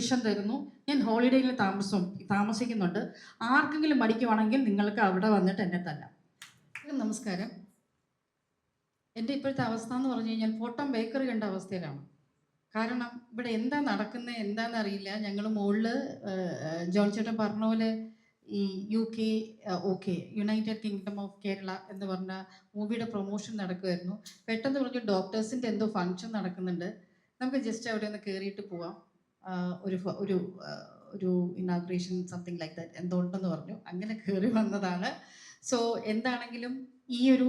നിമിഷം തരുന്നു. ഞാൻ ഹോളിഡേയിൽ താമസം താമസിക്കുന്നുണ്ട്. ആർക്കെങ്കിലും മടിക്കുവാണെങ്കിൽ നിങ്ങൾക്ക് അവിടെ വന്നിട്ട് എന്നെ തല്ലാം. നമസ്കാരം. എന്റെ ഇപ്പോഴത്തെ അവസ്ഥ എന്ന് പറഞ്ഞു കഴിഞ്ഞാൽ ഫോട്ടം ബേക്കറി കണ്ട അവസ്ഥയിലാണ്. കാരണം ഇവിടെ എന്താ നടക്കുന്നത് എന്താണെന്ന് അറിയില്ല. ഞങ്ങൾ മുകളിൽ ജോൺ ചേട്ടൻ പറഞ്ഞ പോലെ ഈ U K okay United Kingdom of Kerala എന്ന് പറഞ്ഞ മൂവിയുടെ പ്രൊമോഷൻ നടക്കുമായിരുന്നു പെട്ടെന്ന് പറഞ്ഞു ഡോക്ടേഴ്സിന്റെ എന്തോ ഫങ്ഷൻ നടക്കുന്നുണ്ട്. നമുക്ക് ജസ്റ്റ് അവിടെ ഒന്ന് കയറിയിട്ട് പോവാം. ഒരു ഒരു ഒരു ഇനാഗ്രേഷൻ സംതിങ് ലൈക്ക് ദാറ്റ് എന്തോ പറഞ്ഞു. അങ്ങനെ കയറി വന്നതാണ്. സോ എന്താണെങ്കിലും ഈ ഒരു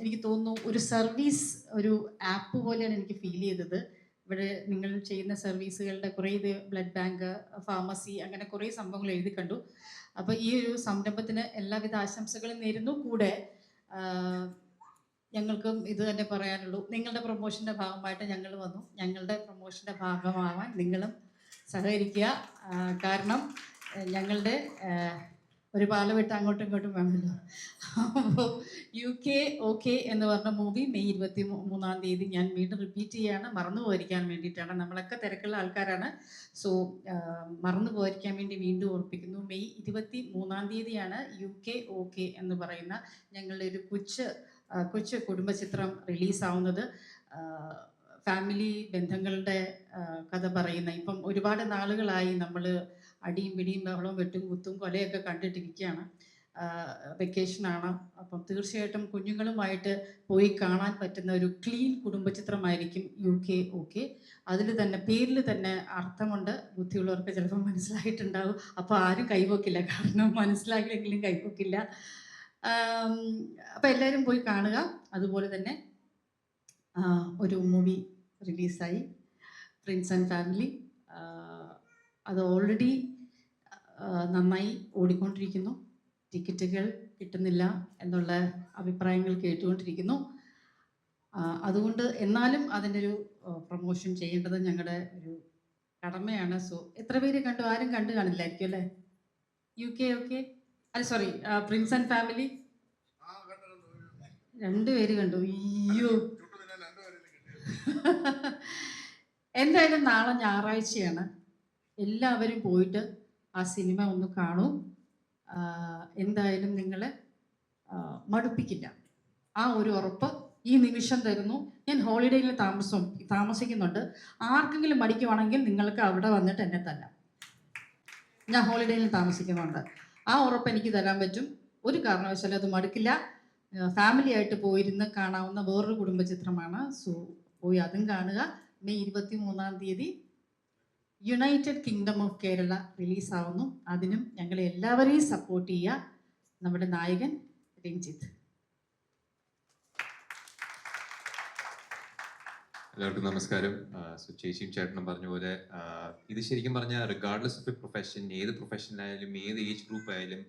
എനിക്ക് തോന്നുന്നു ഒരു സർവീസ് ഒരു ആപ്പ് പോലെയാണ് എനിക്ക് ഫീൽ ചെയ്തത്. ഇവിടെ നിങ്ങൾ ചെയ്യുന്ന സർവീസുകളുടെ കുറേ ഇത് ബ്ലഡ് ബാങ്ക് ഫാർമസി അങ്ങനെ കുറേ സംഭവങ്ങൾ എഴുതി കണ്ടു. അപ്പോൾ ഈ ഒരു സംരംഭത്തിന് എല്ലാവിധ ആശംസകളും നേരുന്നു. കൂടെ ഞങ്ങൾക്കും ഇത് തന്നെ പറയാനുള്ളൂ. നിങ്ങളുടെ പ്രൊമോഷന്റെ ഭാഗമായിട്ട് ഞങ്ങൾ വന്നു. ഞങ്ങളുടെ പ്രൊമോഷന്റെ ഭാഗമാവാൻ നിങ്ങളും സഹകരിക്കുക. കാരണം ഞങ്ങളുടെ ഒരു പാല വിട്ട് അങ്ങോട്ടും ഇങ്ങോട്ടും വേണമല്ലോ. അപ്പോൾ യു കെ ഓക്കെ എന്ന് പറഞ്ഞ മൂവി മെയ് ഇരുപത്തി മൂന്നാം തീയതി ഞാൻ വീണ്ടും റിപ്പീറ്റ് ചെയ്യാണ്. മറന്നു പോയിരിക്കാൻ വേണ്ടിയിട്ടാണ്. നമ്മളൊക്കെ തിരക്കുള്ള ആൾക്കാരാണ്. സോ മറന്നു പോയിരിക്കാൻ വേണ്ടി വീണ്ടും ഓർപ്പിക്കുന്നു. മെയ് ഇരുപത്തി മൂന്നാം തീയതിയാണ് യു കെ ഓക്കെ എന്ന് പറയുന്ന ഞങ്ങളുടെ ഒരു കൊച്ച് കൊച്ചു കുടുംബചിത്രം റിലീസാവുന്നത് ഫാമിലി ബന്ധങ്ങളുടെ കഥ പറയുന്ന ഇപ്പം ഒരുപാട് നാളുകളായി നമ്മൾ അടിയും പിടിയും ബഹളവും വെട്ടും കുത്തും കൊലയൊക്കെ കണ്ടിട്ടിരിക്കുകയാണ്. വെക്കേഷനാണ്. അപ്പം തീർച്ചയായിട്ടും കുഞ്ഞുങ്ങളുമായിട്ട് പോയി കാണാൻ പറ്റുന്ന ഒരു ക്ലീൻ കുടുംബചിത്രമായിരിക്കും യു കെ ഓക്കെ അതിൽ തന്നെ പേരിൽ തന്നെ അർത്ഥമുണ്ട്. ബുദ്ധിയുള്ളവർക്ക് ചിലപ്പോൾ മനസ്സിലായിട്ടുണ്ടാവും. അപ്പോൾ ആരും കൈവക്കില്ല. കാരണം മനസ്സിലാക്കിയെങ്കിലും കൈവക്കില്ല. അപ്പം എല്ലാവരും പോയി കാണുക. അതുപോലെ തന്നെ ഒരു മൂവി റിലീസായി. Prince and family. അത് ഓൾറെഡി നന്നായി ഓടിക്കൊണ്ടിരിക്കുന്നു. ടിക്കറ്റുകൾ കിട്ടുന്നില്ല എന്നുള്ള അഭിപ്രായങ്ങൾ കേട്ടുകൊണ്ടിരിക്കുന്നു. അതുകൊണ്ട് എന്നാലും അതിന്റെ ഒരു പ്രൊമോഷൻ ചെയ്യേണ്ടത് ഞങ്ങളുടെ ഒരു കടമയാണ്. സോ എത്ര പേര് കണ്ടു? ആരും കണ്ടു കാണില്ലായിരിക്കും അല്ലേ? യു കെ ഓക്കെ അല്ല സോറി പ്രിൻസ് ആൻഡ് ഫാമിലി രണ്ടുപേര് കണ്ടു. അയ്യോ. എന്തായാലും നാളെ ഞായറാഴ്ചയാണ്. എല്ലാവരും പോയിട്ട് ആ സിനിമ ഒന്ന് കാണൂ. എന്തായാലും നിങ്ങളെ മടുപ്പിക്കില്ല. ആ ഒരു ഉറപ്പ് ഈ നിമിഷം തരുന്നു. ഞാൻ ഹോളിഡേയിൽ താമസം താമസിക്കുന്നുണ്ട്. ആർക്കെങ്കിലും മടിക്കുവാണെങ്കിൽ നിങ്ങൾക്ക് അവിടെ വന്നിട്ട് എന്നെ തല്ലാം. ഞാൻ ഹോളിഡേയിൽ താമസിക്കുന്നുണ്ട്. ആ ഉറപ്പ് എനിക്ക് തരാൻ പറ്റും. ഒരു കാരണവശാലും അത് മടുക്കില്ല. ഫാമിലി ആയിട്ട് പോയിരുന്ന് കാണാവുന്ന വേറൊരു കുടുംബ ചിത്രമാണ് സോ പോയി അതും കാണുക. മെയ് ഇരുപത്തി മൂന്നാം തീയതി യുണൈറ്റഡ് കിങ്ഡം ഓഫ് കേരള റിലീസാവുന്നു അതിനും ഞങ്ങളെ എല്ലാവരെയും സപ്പോർട്ട് ചെയ്യുക നമ്മുടെ നായകൻ രഞ്ജിത്ത്. എല്ലാവർക്കും നമസ്കാരം. ചേച്ചിയും ചേട്ടനും പറഞ്ഞ പോലെ ഇത് ശരിക്കും പറഞ്ഞാൽ റിഗാർഡ്ലെസ് ഓഫ് എ പ്രൊഫഷൻ ഏത് പ്രൊഫഷനിലായാലും ഏത് ഏജ് ഗ്രൂപ്പ് ആയാലും